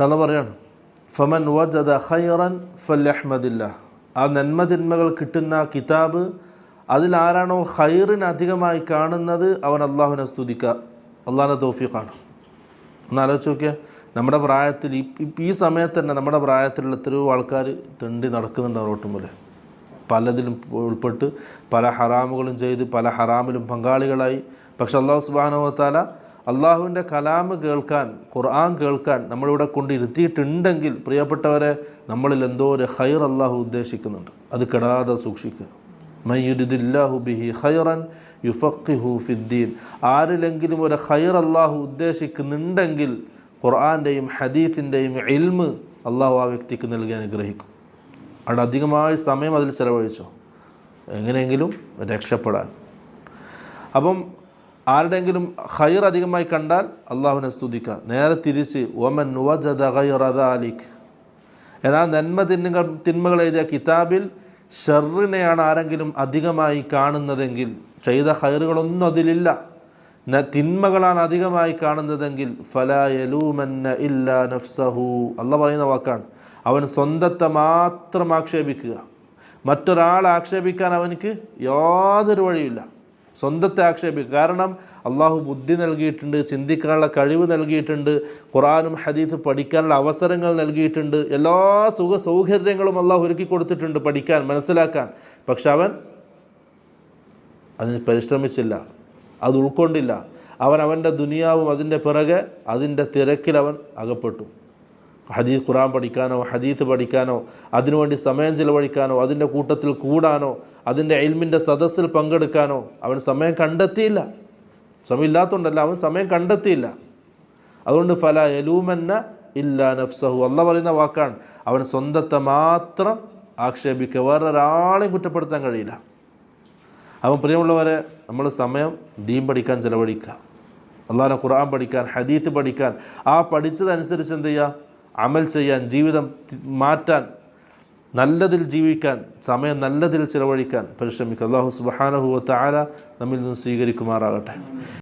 തല പറയാണ് ഫമൻ വജദ ഖൈറൻ ഫല്ലഹ്മദില്ല ആ നന്മതിന്മകൾ കിട്ടുന്ന കിതാബ് അതിലാരാണോ ഖൈറിന് അധികമായി കാണുന്നത് അവൻ അള്ളാഹുവിനെ സ്തുതിക്കുക അള്ളാഹിനെ തോഫിക്കാണ് ഒന്നാലോചിച്ച് നോക്കിയാൽ നമ്മുടെ പ്രായത്തിൽ ഈ സമയത്ത് തന്നെ നമ്മുടെ പ്രായത്തിലുള്ള എത്രയോ ആൾക്കാർ തെണ്ടി നടക്കുന്നുണ്ട് റോട്ടുമ്പോലെ പലതിലും ഉൾപ്പെട്ട് പല ഹറാമുകളും ചെയ്ത് പല ഹറാമിലും പങ്കാളികളായി. പക്ഷെ അള്ളാഹു സുബാനുവത്താല അള്ളാഹുവിന്റെ കലാമ് കേൾക്കാൻ ഖുർആൻ കേൾക്കാൻ നമ്മളിവിടെ കൊണ്ടിരുത്തിയിട്ടുണ്ടെങ്കിൽ പ്രിയപ്പെട്ടവരെ നമ്മളിൽ എന്തോ ഒരു ഹൈർ അള്ളാഹു ഉദ്ദേശിക്കുന്നുണ്ട്. അത് കെടാതെ സൂക്ഷിക്കുക. മയ്യുരിദില്ലാഹു ബിഹി ഹൈറൻ യുഫഖിഹു ഫിദ്ദീൻ. ആരിലെങ്കിലും ഒരു ഹൈർ അള്ളാഹു ഉദ്ദേശിക്കുന്നുണ്ടെങ്കിൽ ഖുർആന്റെയും ഹദീത്തിന്റെയും ഇൽമ് അള്ളാഹു ആ വ്യക്തിക്ക് നൽകി അനുഗ്രഹിക്കും. അവിടെ അധികമായി സമയം അതിൽ ചിലവഴിച്ചോ? എങ്ങനെയെങ്കിലും രക്ഷപ്പെടാൻ. അപ്പം ആരുടെയെങ്കിലും ഹൈർ അധികമായി കണ്ടാൽ അള്ളാഹുവിനെ സ്തുതിക്കുക നേരെ തിരിച്ച് ഒമൻ ദാലിക്. എന്നാൽ നന്മ തിന്മകൾ തിന്മകൾ എഴുതിയ കിതാബിൽ ഷെറിനെയാണ് ആരെങ്കിലും അധികമായി കാണുന്നതെങ്കിൽ ചെയ്ത ഹൈറുകളൊന്നും അതിലില്ല. തിന്മകളാണ് അധികമായി കാണുന്നതെങ്കിൽ ഫലായലൂമന്ന ഇല്ല നഫ്സഹു. അല്ല പറയുന്ന വാക്കാണ്. അവൻ സ്വന്തത്തെ മാത്രം ആക്ഷേപിക്കുക. മറ്റൊരാൾ ആക്ഷേപിക്കാൻ അവനക്ക് യാതൊരു വഴിയില്ല സ്വന്തത്തെ ആക്ഷേപിക്കുക. കാരണം അള്ളാഹു ബുദ്ധി നൽകിയിട്ടുണ്ട് ചിന്തിക്കാനുള്ള കഴിവ് നൽകിയിട്ടുണ്ട് ഖുറാനും ഹദീത്ത് പഠിക്കാനുള്ള അവസരങ്ങൾ നൽകിയിട്ടുണ്ട്. എല്ലാ സുഖ സൗകര്യങ്ങളും അള്ളാഹു ഒരുക്കി കൊടുത്തിട്ടുണ്ട് പഠിക്കാൻ മനസ്സിലാക്കാൻ. പക്ഷെ അവൻ അതിന് പരിശ്രമിച്ചില്ല അത് ഉൾക്കൊണ്ടില്ല. അവൻ അവന്റെ ദുനിയാവും അതിന്റെ പിറകെ അതിന്റെ തിരക്കിൽ അവൻ അകപ്പെട്ടു. ഹദീസ് ഖുറാൻ പഠിക്കാനോ ഹദീത്ത് പഠിക്കാനോ അതിനുവേണ്ടി സമയം ചിലവഴിക്കാനോ അതിന്റെ കൂട്ടത്തിൽ കൂടാനോ അതിന്റെ എൽമിന്റെ സദസ്സിൽ പങ്കെടുക്കാനോ അവൻ സമയം കണ്ടെത്തിയില്ല. സമയമില്ലാത്തതുകൊണ്ടല്ല അവൻ സമയം കണ്ടെത്തിയില്ല. അതുകൊണ്ട് ഫല എലൂമെന്ന ഇല്ല നഫ്സഹു. അല്ല പറയുന്ന വാക്കാണ് അവൻ സ്വന്തത്തെ മാത്രം ആക്ഷേപിക്കുക വേറൊരാളെയും കുറ്റപ്പെടുത്താൻ കഴിയില്ല. അവൻ പ്രിയമുള്ളവരെ നമ്മൾ സമയം ദീൻ പഠിക്കാൻ ചിലവഴിക്കുക. അള്ളാഹിനെ ഖുർആൻ പഠിക്കാൻ ഹദീത്ത് പഠിക്കാൻ ആ പഠിച്ചതനുസരിച്ച് എന്ത് ചെയ്യുക? അമൽ ചെയ്യാൻ ജീവിതം മാറ്റാൻ നല്ലതിൽ ജീവിക്കാൻ സമയം നല്ലതിൽ ചിലവഴിക്കാൻ പരിശ്രമിക്കുക. അള്ളാഹു സുബാനഹുവ താര നമ്മിൽ നിന്ന് സ്വീകരിക്കുമാറാകട്ടെ.